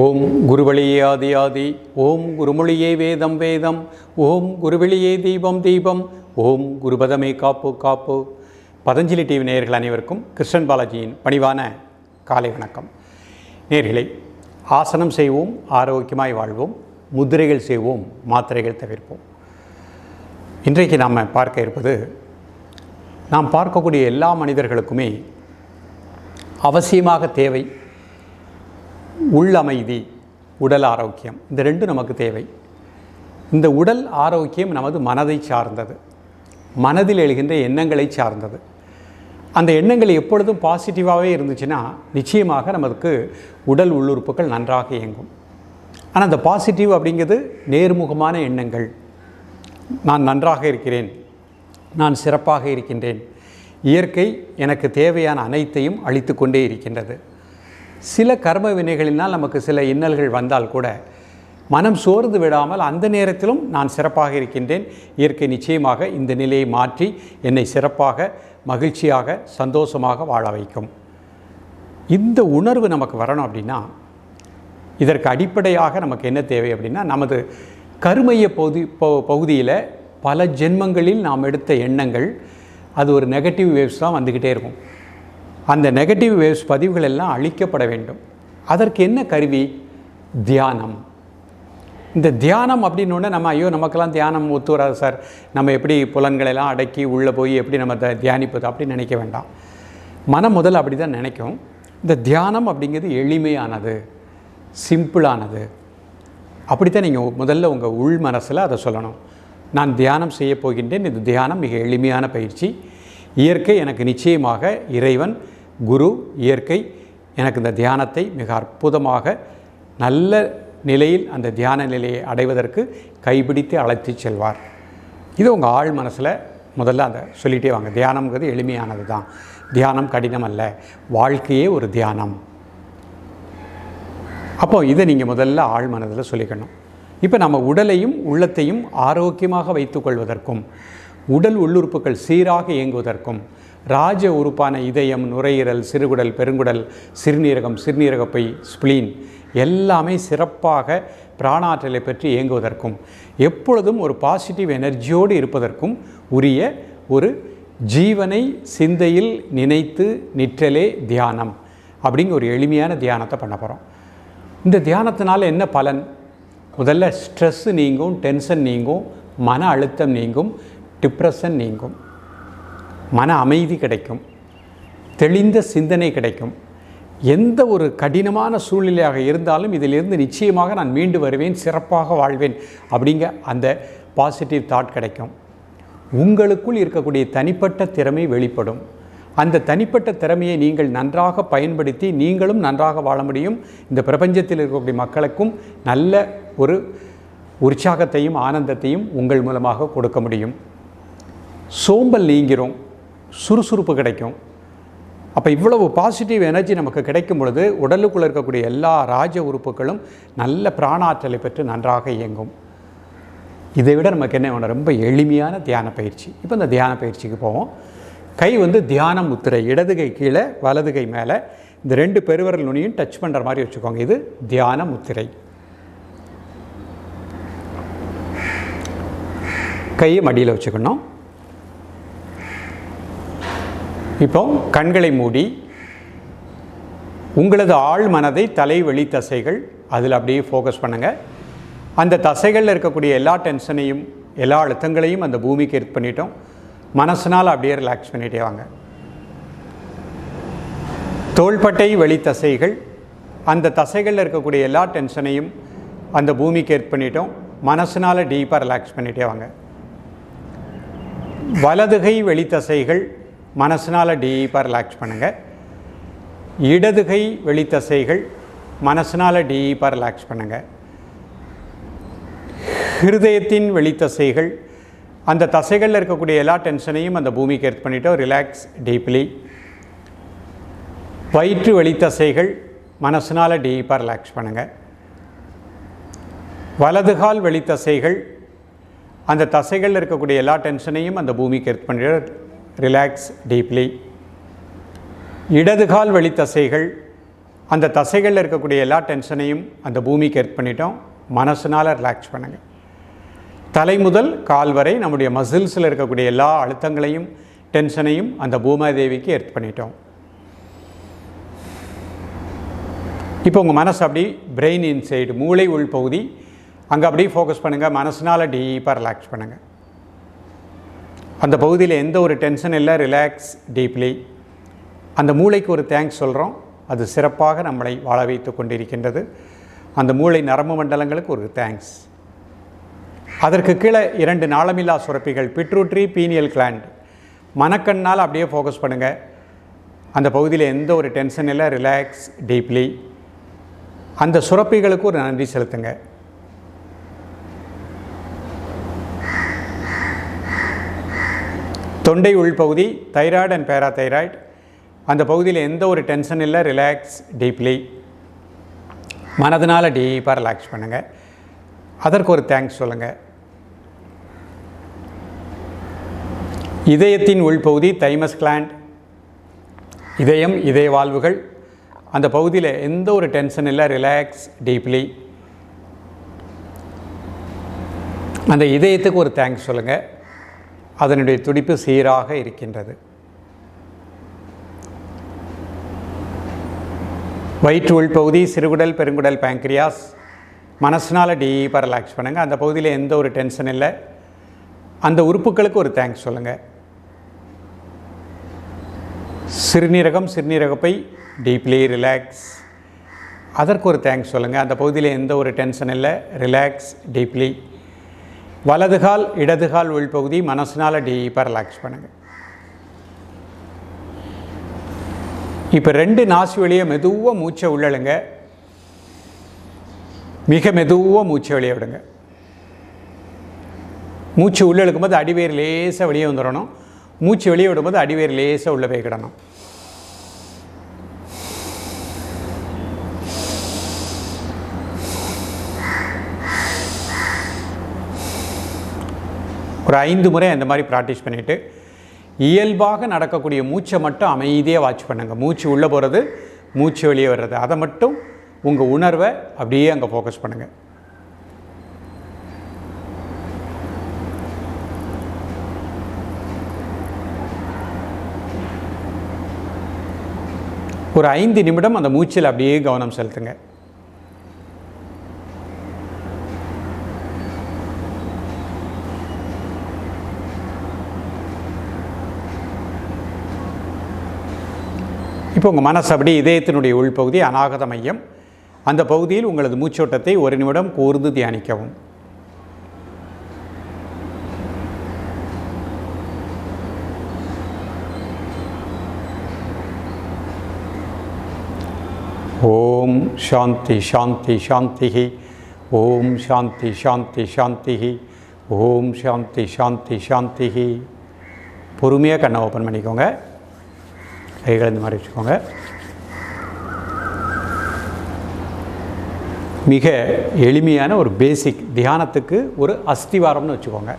ஓம் குருவழியே ஆதி ஆதி ஓம் குருமொழியே வேதம் வேதம் ஓம் குருவெளியே தீபம் தீபம் ஓம் குருபதமே காப்பு காப்பு. பதஞ்சலி டிவி நேயர்கள் அனைவருக்கும் கிருஷ்ணன் பாலாஜியின் பணிவான காலை வணக்கம். நேர்களை ஆசனம் செய்வோம் ஆரோக்கியமாய் வாழ்வோம் முத்திரைகள் செய்வோம் மாத்திரைகள் தவிர்ப்போம். இன்றைக்கு நாம் பார்க்க இருப்பது நாம் பார்க்கக்கூடிய எல்லா மனிதர்களுக்குமே அவசியமாக தேவை உள் அமைதி உடல் ஆரோக்கியம் இந்த ரெண்டும் நமக்கு தேவை. இந்த உடல் ஆரோக்கியம் நமது மனதை சார்ந்தது. மனதில் எழுகின்ற எண்ணங்களை சார்ந்தது. அந்த எண்ணங்கள் எப்பொழுதும் பாசிட்டிவாகவே இருந்துச்சுன்னா நிச்சயமாக நமக்கு உடல் உள்ளுறுப்புகள் நன்றாக இயங்கும். ஆனால் அந்த பாசிட்டிவ் அப்படிங்கிறது நேர்முகமான எண்ணங்கள். நான் நன்றாக இருக்கிறேன். நான் சிறப்பாக இருக்கின்றேன். இயற்கை எனக்கு தேவையான அனைத்தையும் அளித்து கொண்டே இருக்கின்றது. சில கர்ம வினைகளினால் நமக்கு சில இன்னல்கள் வந்தால் கூட மனம் சோர்ந்து விடாமல் அந்த நேரத்திலும் நான் சிறப்பாக இருக்கின்றேன். இயற்கை நிச்சயமாக இந்த நிலையை மாற்றி என்னை சிறப்பாக மகிழ்ச்சியாக சந்தோஷமாக வாழ வைக்கும். இந்த உணர்வு நமக்கு வரணும் அப்படின்னா இதற்கு அடிப்படையாக நமக்கு என்ன தேவை அப்படின்னா நமது கருமைய பகுதி பகுதியில் பல ஜென்மங்களில் நாம் எடுத்த எண்ணங்கள் அது ஒரு நெகட்டிவ் வேவ்ஸ் தான் வந்துக்கிட்டே இருக்கும். அந்த நெகட்டிவ் வேவ்ஸ் பதிவுகள் எல்லாம் அழிக்கப்பட வேண்டும். அதற்கு என்ன கருவி? தியானம். இந்த தியானம் அப்படின்னோடனே நம்ம ஐயோ நமக்கெல்லாம் தியானம் ஒத்து வராது சார். நம்ம எப்படி புலன்களெல்லாம் அடக்கி உள்ளே போய் எப்படி நம்ம த- தியானிப்பது அப்படின்னு நினைக்க வேண்டாம். மனம் முதல் அப்படி தான் நினைக்கும். இந்த தியானம் அப்படிங்கிறது எளிமையானது சிம்பிளானது. அப்படித்தான் நீங்கள் முதல்ல உங்கள் உள் மனசில் அதை சொல்லணும். நான் தியானம் செய்ய போகின்றேன். இந்த தியானம் மிக எளிமையான பயிற்சி. இயற்கை எனக்கு நிச்சயமாக இறைவன் குரு இயற்கை எனக்கு இந்த தியானத்தை மிக அற்புதமாக நல்ல நிலையில் அந்த தியான நிலையை அடைவதற்கு கைபிடித்து அழைத்துச் செல்வார். இது உங்கள் ஆழ் மனசில் முதல்ல அந்த சொல்லிகிட்டே வாங்க. தியானம்ங்கிறது எளிமையானது தான். தியானம் கடினம் அல்ல. வாழ்க்கையே ஒரு தியானம். அப்போ இதை நீங்கள் முதல்ல ஆழ் மனதில் சொல்லிக்கணும். இப்போ நம்ம உடலையும் உள்ளத்தையும் ஆரோக்கியமாக வைத்துக்கொள்வதற்கும் உடல் உள்ளுறுப்புகள் சீராக இயங்குவதற்கும் ராஜ உறுப்பான இதயம் நுரையீரல் சிறுகுடல் பெருங்குடல் சிறுநீரகம் சிறுநீரகப்பை ஸ்பிளீன் எல்லாமே சிறப்பாக பிராணாற்றலை பற்றி இயங்குவதற்கும் எப்பொழுதும் ஒரு பாசிட்டிவ் எனர்ஜியோடு இருப்பதற்கும் உரிய ஒரு ஜீவனை சிந்தையில் நினைத்து நிற்றலே தியானம் அப்படிங்கிற ஒரு எளிமையான தியானத்தை பண்ண போகிறோம் இந்த தியானத்தினால் என்ன பலன்? முதல்ல ஸ்ட்ரெஸ்ஸு நீங்கும் டென்ஷன் நீங்கும் மன அழுத்தம் நீங்கும் டிப்ரெஷன் நீங்கும். மன அமைதி கிடைக்கும். தெளிந்த சிந்தனை கிடைக்கும். எந்த ஒரு கடினமான சூழ்நிலையாக இருந்தாலும் இதிலிருந்து நிச்சயமாக நான் மீண்டு வருவேன் சிறப்பாக வாழ்வேன் அப்படிங்க அந்த பாசிட்டிவ் தாட் கிடைக்கும். உங்களுக்குள் இருக்கக்கூடிய தனிப்பட்ட திறமை வெளிப்படும். அந்த தனிப்பட்ட திறமையை நீங்கள் நன்றாக பயன்படுத்தி நீங்களும் நன்றாக வாழ முடியும். இந்த பிரபஞ்சத்தில் இருக்கக்கூடிய மக்களுக்கும் நல்ல ஒரு உற்சாகத்தையும் ஆனந்தத்தையும் உங்கள் மூலமாக கொடுக்க முடியும். சோம்பல் நீங்கிறோம். சுறுசுறுப்பு கிடைக்கும். அப்போ இவ்வளவு பாசிட்டிவ் எனர்ஜி நமக்கு கிடைக்கும் பொழுது உடலுக்குள்ளே இருக்கக்கூடிய எல்லா ராஜ உறுப்புகளும் நல்ல பிராணாற்றலை பெற்று நன்றாக இயங்கும். இதை விட நமக்கு என்ன வேணும்? ரொம்ப எளிமையான தியான பயிற்சி. இப்போ இந்த தியான பயிற்சிக்கு போவோம். கை வந்து தியான முத்திரை இடது கை கீழே வலது கை மேலே. இந்த ரெண்டு பெருவரல் நுனியும் டச் பண்ணுற மாதிரி வச்சுக்கோங்க. இது தியான முத்திரை. கையை மடியில் வச்சுக்கணும். இப்போ கண்களை மூடி உங்களது ஆழ் மனதை தலை தசைகள் அதில் அப்படியே ஃபோக்கஸ் பண்ணுங்கள் அந்த தசைகளில் இருக்கக்கூடிய எல்லா டென்ஷனையும் எல்லா அழுத்தங்களையும் அந்த பூமிக்கு எடுத்து பண்ணிட்டோம். மனசனால் அப்படியே ரிலாக்ஸ் பண்ணிட்டே வாங்க. தோள்பட்டை வெளி தசைகள் அந்த தசைகளில் இருக்கக்கூடிய எல்லா டென்ஷனையும் அந்த பூமிக்கு ஏற்று பண்ணிட்டோம். மனசனால் டீப்பாக ரிலாக்ஸ் பண்ணிட்டே வாங்க. வலதுகை வெளித்தசைகள் மனசினால் டீப்பாக ரிலாக்ஸ் பண்ணுங்கள் இடதுகை வெளித்தசைகள் மனசினால் டீப்பாக ரிலாக்ஸ் பண்ணுங்கள் ஹிருதயத்தின் வெளித்தசைகள் அந்த தசைகளில் இருக்கக்கூடிய எல்லா டென்ஷனையும் அந்த பூமிக்கு ஏற்று பண்ணிட்டோம். ரிலாக்ஸ் டீப்லி வயிற்று வெளித்தசைகள் மனசினால் டீப்பாக ரிலாக்ஸ் பண்ணுங்கள் வலதுகால் வெளித்தசைகள் அந்த தசைகளில் இருக்கக்கூடிய எல்லா டென்ஷனையும் அந்த பூமிக்கு ஏற்று பண்ணிட்டு ரிலாக்ஸ் டீப்லி இடதுகால் வெளித்தசைகள் அந்த தசைகளில் இருக்கக்கூடிய எல்லா டென்ஷனையும் அந்த பூமிக்கு ஏற்ப பண்ணிட்டோம். மனசுனால் ரிலாக்ஸ் பண்ணுங்கள் தலை முதல் கால் வரை நம்முடைய மசில்ஸில் இருக்கக்கூடிய எல்லா அழுத்தங்களையும் டென்ஷனையும் அந்த பூமாதேவிக்கு ஏற்ப பண்ணிட்டோம். இப்போ உங்கள் மனசு அப்படி பிரெயின் இன்சைடு மூளை உள் பகுதி அங்கே அப்படியே ஃபோக்கஸ் பண்ணுங்கள் மனசினால் டீப்பாக ரிலாக்ஸ் பண்ணுங்கள் அந்த பகுதியில் எந்த ஒரு டென்ஷன் இல்லை ரிலாக்ஸ் டீப்லி அந்த மூளைக்கு ஒரு தேங்க்ஸ் சொல்கிறோம் அது சிறப்பாக நம்மளை வாழ வைத்து கொண்டிருக்கின்றது. அந்த மூளை நரம்பு மண்டலங்களுக்கு ஒரு தேங்க்ஸ் அதற்கு கீழே இரண்டு நாளமில்லா சுரப்பிகள் பிட்ரூட்ரி பீனியல் கிளாண்ட் மனக்கண்ணால் அப்படியே ஃபோக்கஸ் பண்ணுங்கள் அந்த பகுதியில் எந்த ஒரு டென்ஷன் இல்லை ரிலாக்ஸ் டீப்லி அந்த சுரப்பிகளுக்கு ஒரு நன்றி செலுத்துங்க. தொண்டை உள்பகுதி தைராய்டு அண்ட் பேராதைராய்டு அந்த பகுதியில் எந்த ஒரு டென்ஷன் இல்லை ரிலாக்ஸ் டீப்லி மனதினால் டீப்பாக ரிலாக்ஸ் பண்ணுங்கள் அதற்கு ஒரு தேங்க்ஸ் சொல்லுங்கள் இதயத்தின் உள்பகுதி தைமஸ் கிளாண்ட் இதயம் இதய வாழ்வுகள். அந்த பகுதியில் எந்த ஒரு டென்ஷன் இல்லை ரிலாக்ஸ் டீப்லி அந்த இதயத்துக்கு ஒரு தேங்க்ஸ் சொல்லுங்கள் அதனுடைய துடிப்பு சீராக இருக்கின்றது. வயிற்று உள்பகுதி சிறுகுடல் பெருங்குடல் பேங்க்ரியாஸ் மனசினால் டீப்பாக ரிலாக்ஸ் பண்ணுங்கள் அந்த பகுதியில் எந்த ஒரு டென்ஷன் இல்லை. அந்த உறுப்புகளுக்கு ஒரு தேங்க்ஸ் சொல்லுங்கள் சிறுநீரகம் சிறுநீரகப்பை டீப்லி ரிலாக்ஸ் அதற்கு ஒரு தேங்க்ஸ் சொல்லுங்கள் அந்த பகுதியில் எந்த ஒரு டென்ஷன் இல்லை. ரிலாக்ஸ் டீப்லி வலதுகால் இடதுகால் உள்பகுதி மனசினால் டீப்பாக ரிலாக்ஸ் பண்ணுங்கள் இப்போ ரெண்டு நாசி வழியை மெதுவாக மூச்சை உள்ளழுங்க. மிக மெதுவாக மூச்சை வெளியே விடுங்க. மூச்சு உள்ளே இழுக்கும்போது அடிவேர் லேசாக வெளியே வந்துடணும். மூச்சு வெளியே விடும்போது அடிவேர் லேசாக உள்ளே போய் ஒரு ஐந்து முறை அந்த மாதிரி ப்ராக்டிஸ் பண்ணிவிட்டு இயல்பாக நடக்கக்கூடிய மூச்சை மட்டும் அமைதியாக வாட்ச் பண்ணுங்கள் மூச்சு உள்ளே போகிறது மூச்சு வெளியே வர்றது. அதை மட்டும் உங்கள் உணர்வை அப்படியே அங்கே ஃபோக்கஸ் பண்ணுங்கள் ஒரு ஐந்து நிமிடம் அந்த மூச்சில் அப்படியே கவனம் செலுத்துங்க. இப்போ உங்கள் மனசு அப்படி இதயத்தினுடைய உள்பகுதி அநாகத மையம். அந்த பகுதியில் உங்களது மூச்சோட்டத்தை ஒரு நிமிடம் கூர்ந்து தியானிக்கவும். ஓம் சாந்தி சாந்தி சாந்தி ஓம் சாந்தி சாந்தி சாந்தி ஓம் சாந்தி சாந்தி சாந்தி பொறுமையாக கண்ணை ஓப்பன் பண்ணிக்கோங்க. கைகளை இந்த மாதிரி வச்சுக்கோங்க. மிக எளிமையான ஒரு பேசிக் தியானத்துக்கு ஒரு அஸ்திவாரம்னு வச்சுக்கோங்க.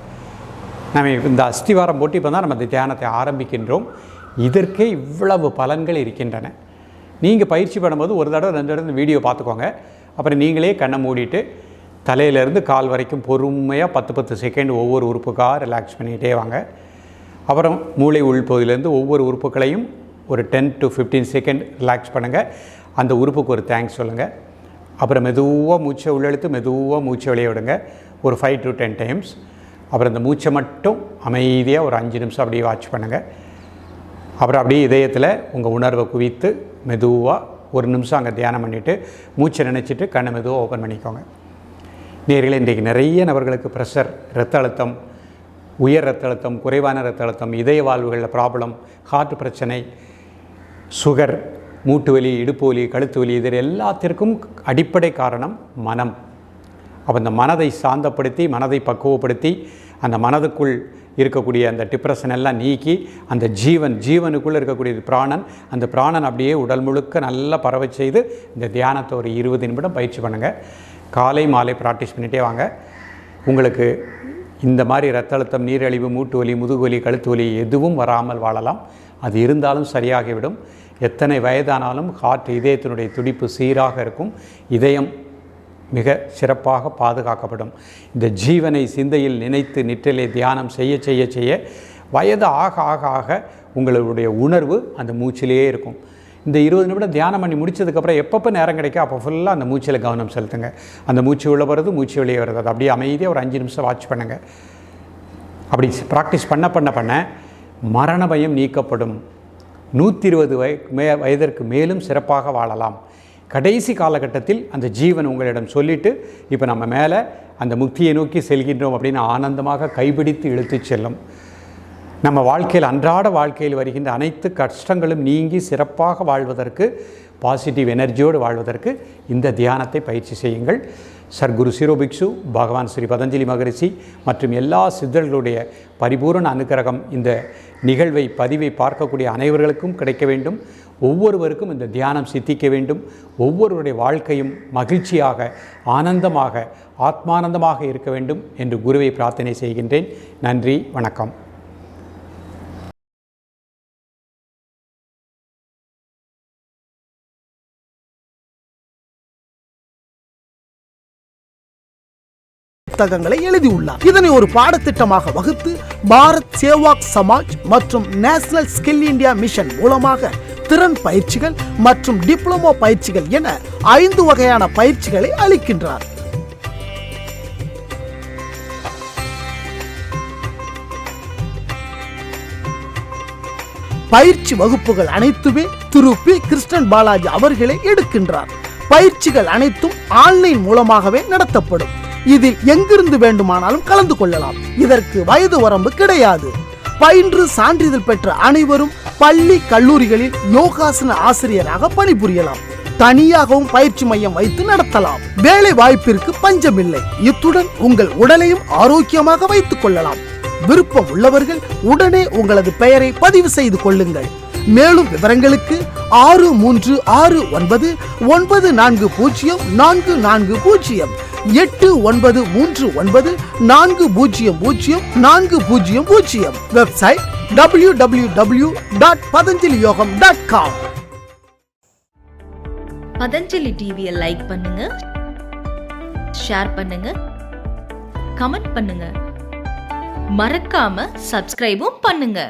நம்ம இந்த அஸ்திவாரம் போட்டு இப்போ தான் நம்ம இந்த தியானத்தை ஆரம்பிக்கின்றோம். இதற்கே இவ்வளவு பலன்கள் இருக்கின்றன. நீங்கள் பயிற்சி பண்ணும்போது ஒரு தடவை ரெண்டு தடவை இந்த வீடியோ பார்த்துக்கோங்க. அப்புறம் நீங்களே கண்ணை மூடிட்டு தலையிலேருந்து கால் வரைக்கும் பொறுமையாக பத்து பத்து செகண்ட் ஒவ்வொரு உறுப்புக்காக ரிலாக்ஸ் பண்ணிகிட்டே வாங்க. அப்புறம் மூளை உள்பகுதியிலேருந்து ஒவ்வொரு உறுப்புகளையும் ஒரு ten to fifteen second relax பண்ணுங்கள் அந்த உறுப்புக்கு ஒரு தேங்க்ஸ் சொல்லுங்கள் அப்புறம் மெதுவாக மூச்சை உள்ளெழுத்து மெதுவாக மூச்சை வெளியே விடுங்க. ஒரு ஃபைவ் டு டென் டைம்ஸ் அப்புறம் இந்த மூச்சை மட்டும் அமைதியாக ஒரு அஞ்சு நிமிஷம் அப்படியே வாட்ச் பண்ணுங்கள் அப்புறம் அப்படியே இதயத்தில் உங்கள் உணர்வை குவித்து மெதுவாக ஒரு நிமிஷம் அங்கே தியானம் பண்ணிவிட்டு மூச்சை நினச்சிட்டு கண்ணை மெதுவாக ஓப்பன் பண்ணிக்கோங்க. நேரில் இன்றைக்கு நிறைய நபர்களுக்கு ப்ரெஷர் ரத்த அழுத்தம் உயர் ரத்த அழுத்தம் குறைவான ரத்த அழுத்தம் இதய வாழ்வுகளில் ப்ராப்ளம் ஹார்ட் பிரச்சனை சுகர் மூட்டு வலி இடுப்பு வலி கழுத்து வலி இது எல்லாத்திற்கும் அடிப்படை காரணம் மனம். அப்போ இந்த மனதை சாந்தப்படுத்தி மனதை பக்குவப்படுத்தி அந்த மனதுக்குள் இருக்கக்கூடிய அந்த டிப்ரெஷன் எல்லாம் நீக்கி அந்த ஜீவன் ஜீவனுக்குள்ளே இருக்கக்கூடிய பிராணன் அந்த பிராணன் அப்படியே உடல் முழுக்க நல்லா பரவ செய்து இந்த தியானத்தை ஒரு இருபது நிமிடம் பயிற்சி பண்ணுங்கள் காலை மாலை ப்ராக்டிஸ் பண்ணிகிட்டே வாங்க. உங்களுக்கு இந்த மாதிரி ரத்த அழுத்தம் நீரழிவு மூட்டு வலி முதுகு வலி கழுத்து வலி எதுவும் வராமல் வாழலாம். அது இருந்தாலும் சரியாகிவிடும். எத்தனை வயதானாலும் ஹார்ட் இதயத்தினுடைய துடிப்பு சீராக இருக்கும். இதயம் மிக சிறப்பாக பாதுகாக்கப்படும். இந்த ஜீவனை சிந்தையில் நினைத்து நிற்றலை தியானம் செய்ய செய்ய செய்ய வயது ஆக ஆக ஆக உங்களுடைய உணர்வு அந்த மூச்சிலேயே இருக்கும். இந்த இருபது நிமிடம் தியானம் பண்ணி முடிச்சதுக்கப்புறம் எப்பப்போ நேரம் கிடைக்கும்? அப்போ ஃபுல்லாக அந்த மூச்சில் கவனம் செலுத்துங்க. அந்த மூச்சு உள்ள வருது மூச்சு வெளியே வருது. அது அப்படியே அமைதியாக ஒரு அஞ்சு நிமிஷம் வாட்ச் பண்ணுங்கள் அப்படி ப்ராக்டிஸ் பண்ண பண்ண பண்ண மரண பயம் நீக்கப்படும். நூற்றி இருபது வய மே வயதிற்கு மேலும் சிறப்பாக வாழலாம். கடைசி காலகட்டத்தில் அந்த ஜீவன் உங்களிடம் சொல்லிட்டு இப்போ நம்ம மேலே அந்த முக்தியை நோக்கி செல்கின்றோம் அப்படின்னு ஆனந்தமாக கைபிடித்து இழுத்துச் செல்லும். நம்ம வாழ்க்கையில் அன்றாட வாழ்க்கையில் வருகின்ற அனைத்து கஷ்டங்களும் நீங்கி சிறப்பாக வாழ்வதற்கு பாசிட்டிவ் எனர்ஜியோடு வாழ்வதற்கு இந்த தியானத்தை பயிற்சி செய்யுங்கள். சர்க்குரு சிரோபிக்ஷு பகவான் ஸ்ரீ பதஞ்சலி மகரிஷி மற்றும் எல்லா சித்தர்களுடைய பரிபூரண அனுக்கிரகம் இந்த நிகழ்வை பதிவை பார்க்கக்கூடிய அனைவர்களுக்கும் கிடைக்க வேண்டும். ஒவ்வொருவருக்கும் இந்த தியானம் சித்திக்க வேண்டும். ஒவ்வொருவருடைய வாழ்க்கையும் மகிழ்ச்சியாக ஆனந்தமாக ஆத்மானந்தமாக இருக்க வேண்டும் என்று குருவை பிரார்த்தனை செய்கின்றேன். நன்றி வணக்கம். புத்தகங்களை எழுதியுள்ளார். இதனை ஒரு பாடத்திட்டமாக வகுத்து பாரத் சேவாக் சமாஜ் மற்றும் நேஷனல் ஸ்கில் இந்தியா மிஷன் மூலமாக திறன் பயிற்சிகள் மற்றும் டிப்ளமோ பயிற்சிகள் என ஐந்து வகையான பயிற்சிகளை அளிக்கின்றார். பயிற்சி வகுப்புகள் அனைத்துமே திரு பி. கிருஷ்ணன் பாலாஜி அவர்களே எடுக்கின்றார். பயிற்சிகள் அனைத்தும் ஆன்லைன் மூலமாகவே நடத்தப்படும். இதில் எங்கிருந்து வேண்டுமானாலும் கலந்து கொள்ளலாம். இதற்கு வயது வரம்பு கிடையாது. பயின்று சான்றிதழ் பெற்ற அனைவரும் பள்ளி கல்லூரிகளில் யோகாசன ஆசிரியராக பணிபுரியலாம். தனியாகவும் பயிற்சி மையம் வைத்து நடத்தலாம். வேலை வாய்ப்பிற்கு பஞ்சமில்லை. இத்துடன் உங்கள் உடலையும் ஆரோக்கியமாக வைத்துக் கொள்ளலாம். விருப்பம் உள்ளவர்கள் உடனே உங்களது பெயரை பதிவு செய்து கொள்ளுங்கள். மேலும் விவரங்களுக்கு ஆறு மூன்று ஆறு ஒன்பது ஒன்பது நான்கு பூஜ்ஜியம் நான்கு நான்கு பூஜ்ஜியம் எட்டு ஒன்பது மூன்று ஒன்பது நான்கு பூஜ்ஜியம் பூஜ்ஜியம் நான்கு பூஜ்ஜியம் பூஜ்ஜியம். Website W W W dot Patanjali Yogam dot com Patanjali டிவியை லைக் பண்ணுங்க ஷேர் பண்ணுங்க கமெண்ட் பண்ணுங்க. மறக்காம சப்ஸ்கிரைபும் பண்ணுங்க.